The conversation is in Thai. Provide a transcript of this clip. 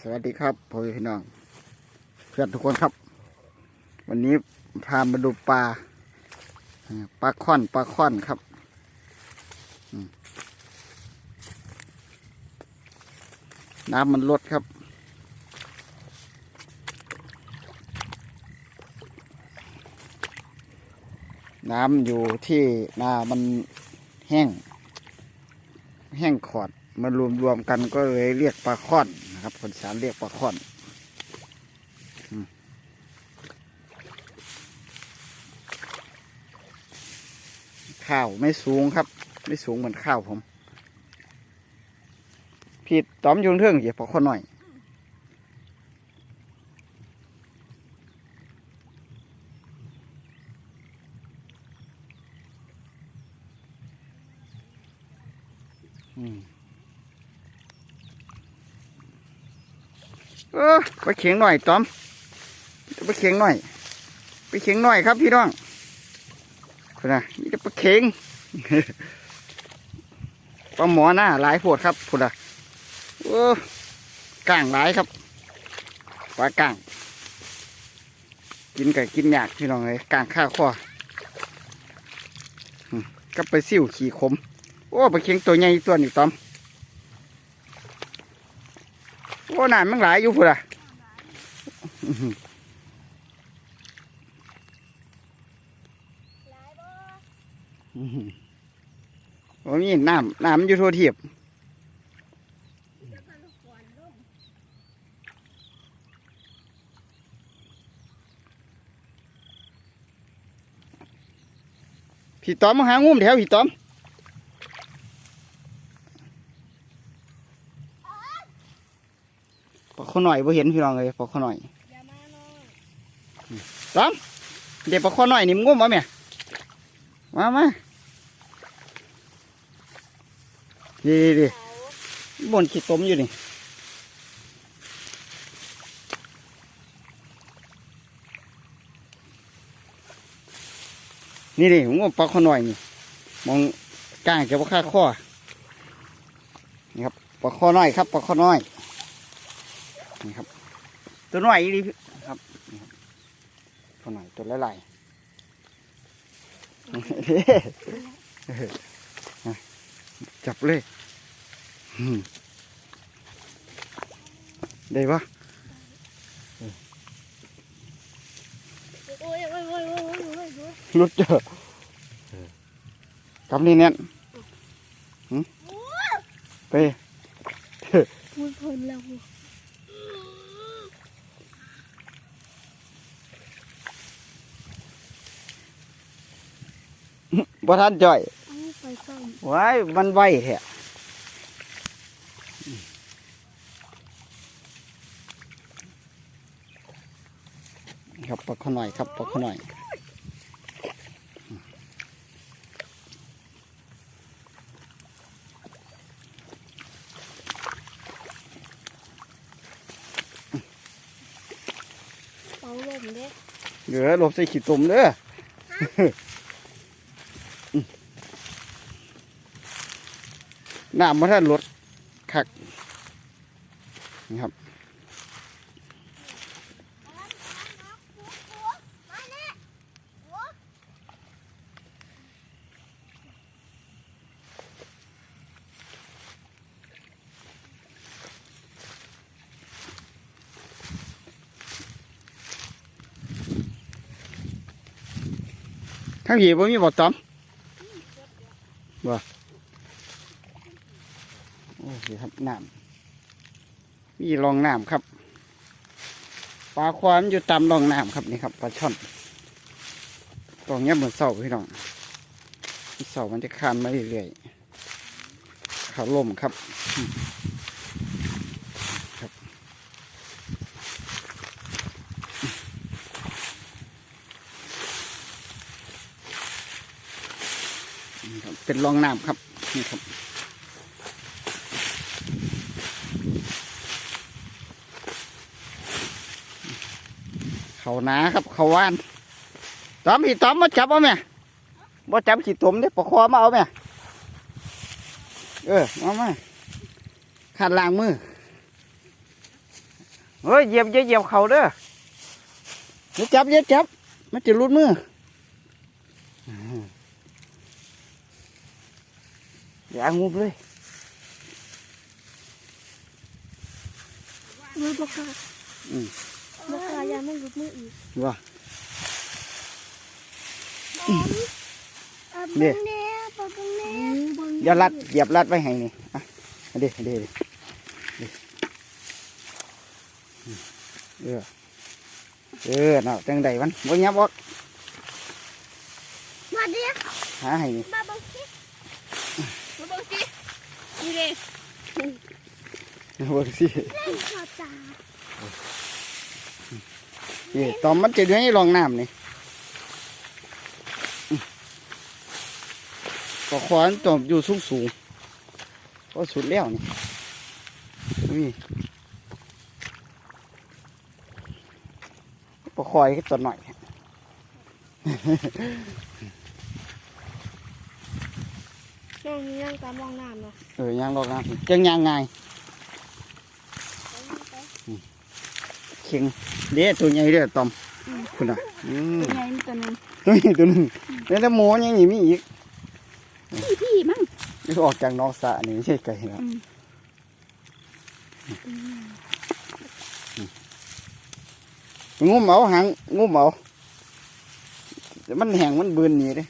สวัสดีครับพ่อพี่น้อง เพื่อนทุกคนครับ วันนี้พามาดูปลาปลาค่อนปลาค่อนครับน้ำมันลดครับ น้ำอยู่ที่นามันแห้ง แห้งขอด มารวมรวมกันก็เลยเรียกปลาค่อนนะครับคนสารเรียกปลาค่อนข้าวไม่สูงครับ ไม่สูงเหมือนข้าวผมผิดต้อมยุงเทิงเหยียบปลาค่อนหน่อยอืม เออไปเขียงหน่อยตอมไปเขียงหน่อย ไปเขียงหน่อยครับพี่น้องคุณนะนี่จะไปเขียงปลาหมอหน้าหลายโพดครับคุณนะเออกลางหลายครับปลากลาง กินกับกินยากพี่น้องเลยกลางข้าวข้อก็ไปซิ่วขี่ขม โอ้ปลาเค็งตัวใหญ่ตัวนี้ตอม โอ้นานมันหลายอยู่พุ่นอะอื้อหืออื้อหือโอ้มีน้ำน้ำมันอยู่ทั่วเทียบพี่ตอมมาหางุ้มแถวพี่ตอม ปลาข้อ หน่อยบ่เห็นพี่น้องเลยปลาข้อหน่อยอย่ามาน้อมเดี๋ยวปลาข้อหน่อยนี่มึงงมมาเมียมามาดีดีดีบนขี้ตมอยู่นี่นี่ดิผมงมปลาข้อหน่อยนี่มองก้างเกี่ยวกับข้าข้อนี่ครับปลาข้อน้อยครับปลาข้อน้อย นี่ครับ ตัวน้อยอีหลีพี่ครับนี่ครับ ตัวน้อยตัวละลายจับเลยอืมได้ปะโอ้ยโอ้ยโอ้ยโอ้ยโอ้ยโอ้ยโอ้ยรุดเจอกำนี่เนี่ยหืมไปพูดเพลินแล้ว บ่ทันจ่อยเอาไปซ่อมว้ายมันไวแท้ครับปลาขอหน่อยครับปลาขอหน่อยเป่าลมเด้เหลือหลบใส่ขี้ตุ่มเด้อ น้ำมาท่านลดคักนี่ครับทั้งหีบ่มีบ่ตอมบ่ โอ้ยครับน้ำมีรองน้ำครับปลาควานอยู่ตามรองน้ำครับนี่ครับปลาช่อนตรงเนี้ยเหมือนเสาพี่น้องเสามันจะคานมาเรื่อยๆเขาล่มครับครับเป็นรองน้ำครับนี่ครับ เขาหนาครับเขาว่านตอมพี่ตอมมาจับเอาไหมบ่จับขี้ตมเด้ปะคอมาเอาไหมเออมามาขัดล้างมือเฮ้ยเหยียบอย่าเหยียบเขาเด้ออย่าจับอย่าจับมันจะรุดมืออืมอย่างุบเลยมือปากกาอืมปากกา ยาไม่หลุดมืออีกว่าอะเนี่เบิ่ยงแน่ปะเบิ่งแน่เบิ่งอย่ารัดเหยียบรัดไว้ให้นี่อะเอาเดี๋ยวเดี๋ยวเดี๋ยวเออเออเนาะจังใดมันบ่ยับบอกมาเดี๋ยวหาให้นี่มาเบิ่งสิมาเบิ่งสินี่เลยเบิ่งสิ เล่ นข้าวตานี่ตอมมันจะอยู่ในรองน้ำนี่อืมก็ขวานตอมอยู่สูงสูงๆก็สุดแล้วนี่นี่ปลาคอยก็ตัวหน่อยน้องมีนั่งตามมองน้ำเนาะเออย่างรองน้ำจังยางไงายเข่งเด้ตัวใหญ่เด้อตอมคุณอะอืมใหญ่ตัวนึงตัวนี้ตัวหนึงแล้วแต่หมูยังมีอีกพี่พี่มั้งนี่ออกจากนอกสระนี่ไม่ใช่ไก่นะงุ้มเอาหางงุ้มเอาแต่มันแห้งมันเบืนหนีเลย